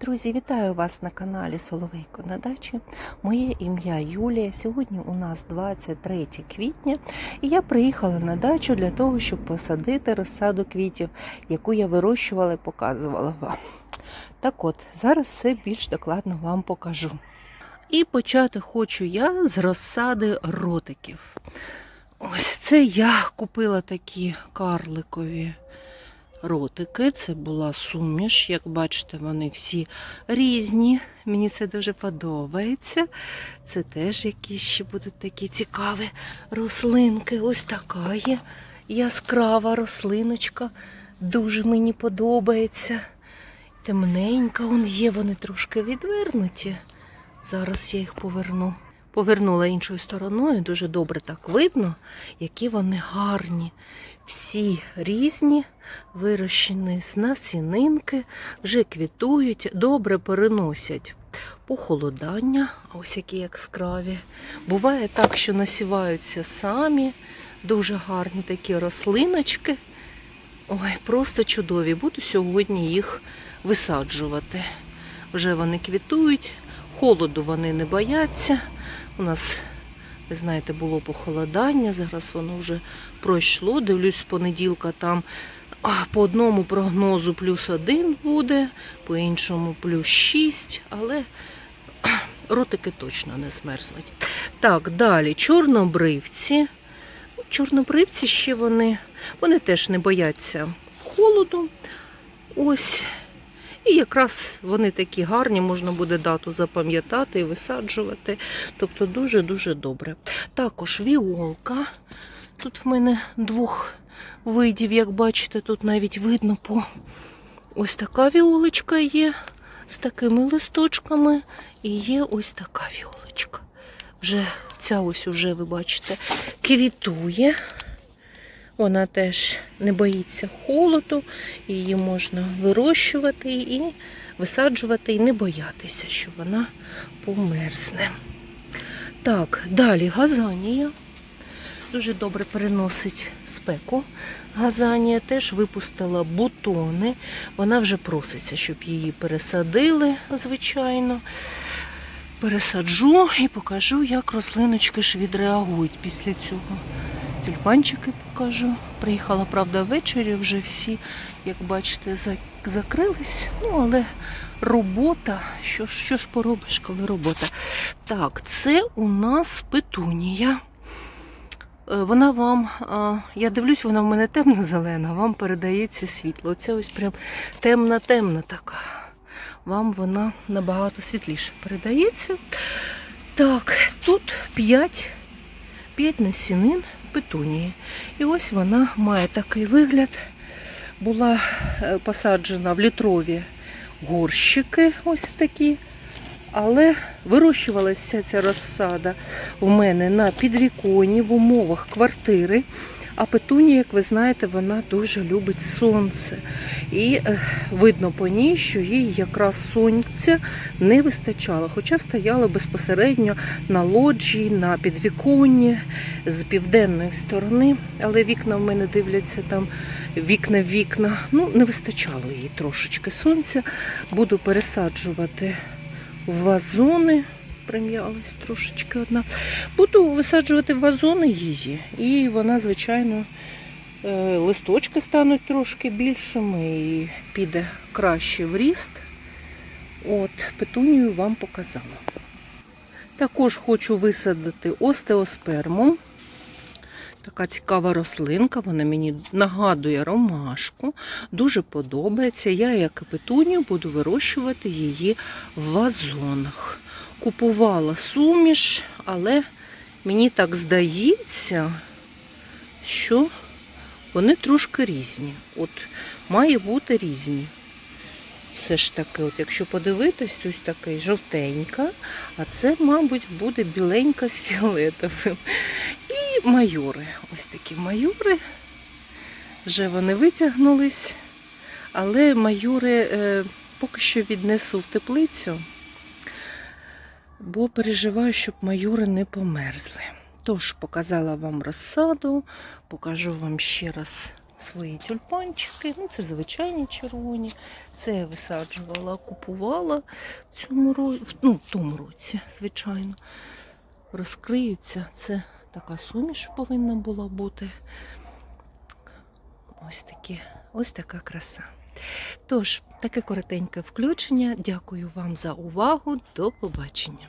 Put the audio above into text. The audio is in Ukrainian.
Друзі, вітаю вас на каналі Соловейко на дачі. Моє ім'я Юлія. Сьогодні у нас 23 квітня, і я приїхала на дачу для того, щоб посадити розсаду квітів, яку я вирощувала і показувала вам. Так от, зараз все більш докладно вам покажу. І почати хочу я з розсади ротиків. Ось це я купила такі карликові ротики. Це була суміш. Як бачите, вони всі різні. Мені це дуже подобається. Це теж якісь ще будуть такі цікаві рослинки. Ось така є яскрава рослиночка. Дуже мені подобається. Темненька он є, вони трошки відвернуті. Зараз я їх поверну. Повернула іншою стороною, дуже добре так видно, які вони гарні. Всі різні, вирощені з насінинки, вже квітують, добре переносять похолодання, ось які яскраві. Буває так, що насіваються самі, дуже гарні такі рослиночки. Ой, просто чудові. Буду сьогодні їх висаджувати. Вже вони квітують, холоду вони не бояться. У нас, ви знаєте, було похолодання, зараз воно вже пройшло. Дивлюсь, з понеділка там по одному прогнозу плюс один буде, по іншому плюс шість, але ротики точно не змерзнуть. Так, далі чорнобривці. Чорнобривці ще вони, вони теж не бояться холоду. Ось. І якраз вони такі гарні, можна буде дату запам'ятати і висаджувати. Тобто дуже-дуже добре. Також віолка. Тут в мене двох видів, як бачите, тут навіть видно по ось така віолочка є з такими листочками. І є ось така віолочка. Вже ця ось уже, ви бачите, квітує. Вона теж не боїться холоду, її можна вирощувати і висаджувати, і не боятися, що вона померзне. Так, далі газанія. Дуже добре переносить спеку. Газанія теж випустила бутони. Вона вже проситься, щоб її пересадили, звичайно. Пересаджу і покажу, як рослиночки ж відреагують після цього. Тюльпанчики покажу. Приїхала, правда, ввечері вже всі, як бачите, закрились. Ну, але робота. Що, що ж поробиш, коли робота? Так, це у нас петунія. Е, Вона вам, я дивлюсь, вона в мене темно-зелена, вам передається світло. Це ось прям темна-темна така. Вам вона набагато світліше передається. Так, тут 5, 5 насінин петунії. І ось вона має такий вигляд. Була е, посаджена в літрові горщики, ось такі. Але вирощувалася ця розсада в мене на підвіконні в умовах квартири. А петунія, як ви знаєте, вона дуже любить сонце. І е, видно по ній, що їй якраз сонця не вистачало, хоча стояла безпосередньо на лоджії, на підвіконні з південної сторони, але вікна в мене дивляться там вікна в вікна. Ну, не вистачало їй трошечки сонця. Буду пересаджувати вазони. Прим'ялась трошечки одна. Буду висаджувати вазони її, і вона, звичайно, е, листочки стануть трошки більшими і піде краще в ріст. От, петунію вам показала. Також хочу висадити остеосперму. Така цікава рослинка, вона мені нагадує ромашку. Дуже подобається. Я, як і петунію, буду вирощувати її в вазонах. Купувала суміш, але мені так здається, що вони трошки різні. От має бути різні. Все ж таки, от якщо подивитись, ось такий жовтенька, а це, мабуть, буде біленька з фіолетовим. І майори. Ось такі майори. Вже вони витягнулись, але майори е, поки що віднесу в теплицю, бо переживаю, щоб майори не померзли. Тож, показала вам розсаду, покажу вам ще раз свої тюльпанчики. Ну, це звичайні червоні. Це я висаджувала, купувала в цьому році, ну, в тому році, звичайно. Розкриються. Це така суміш повинна була бути. Ось такі, ось така краса. Тож, таке коротеньке включення. Дякую вам за увагу. До побачення.